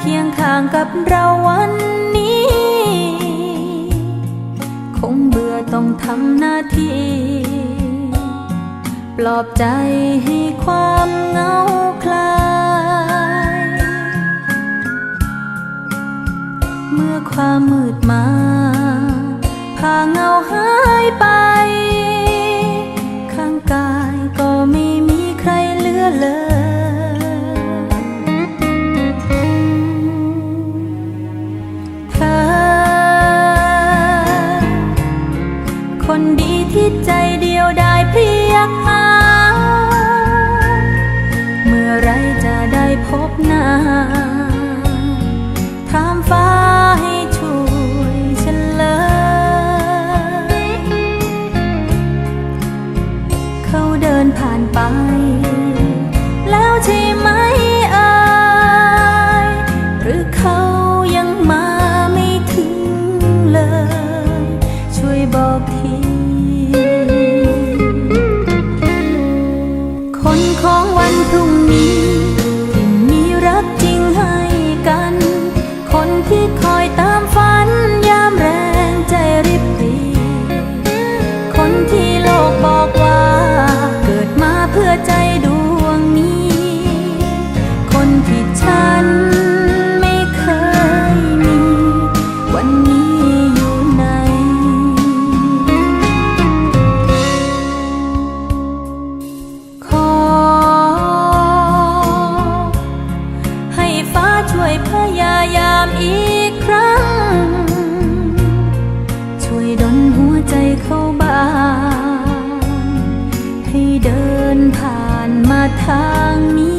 เคียงข้างกับเราวันนี้ คงเบื่อต้องทำหน้าที่ ปลอบใจให้ความเงาคลาย เมื่อความมืดมาพาเงาหาย ใจ ผ่านมาทางนี้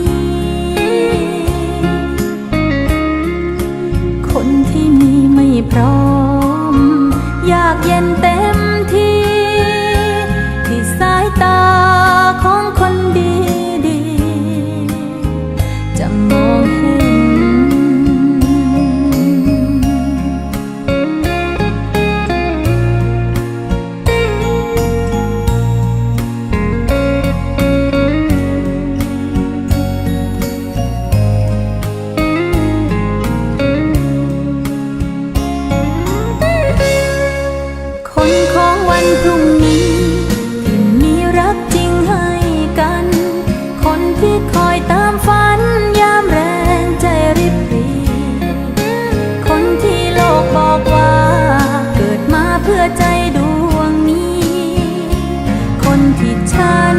ฉัน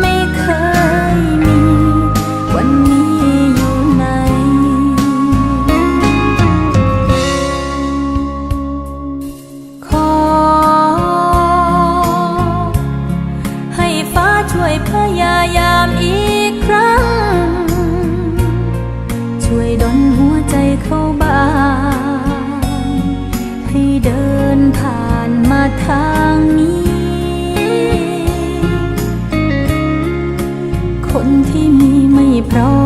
ไม่เคยมี วันนี้อยู่ไหน ขอ ให้ฟ้าช่วยพยายามอีกครั้ง ช่วยดลหัวใจเขาบางให้เดินผ่านมาทางนี้ pronto.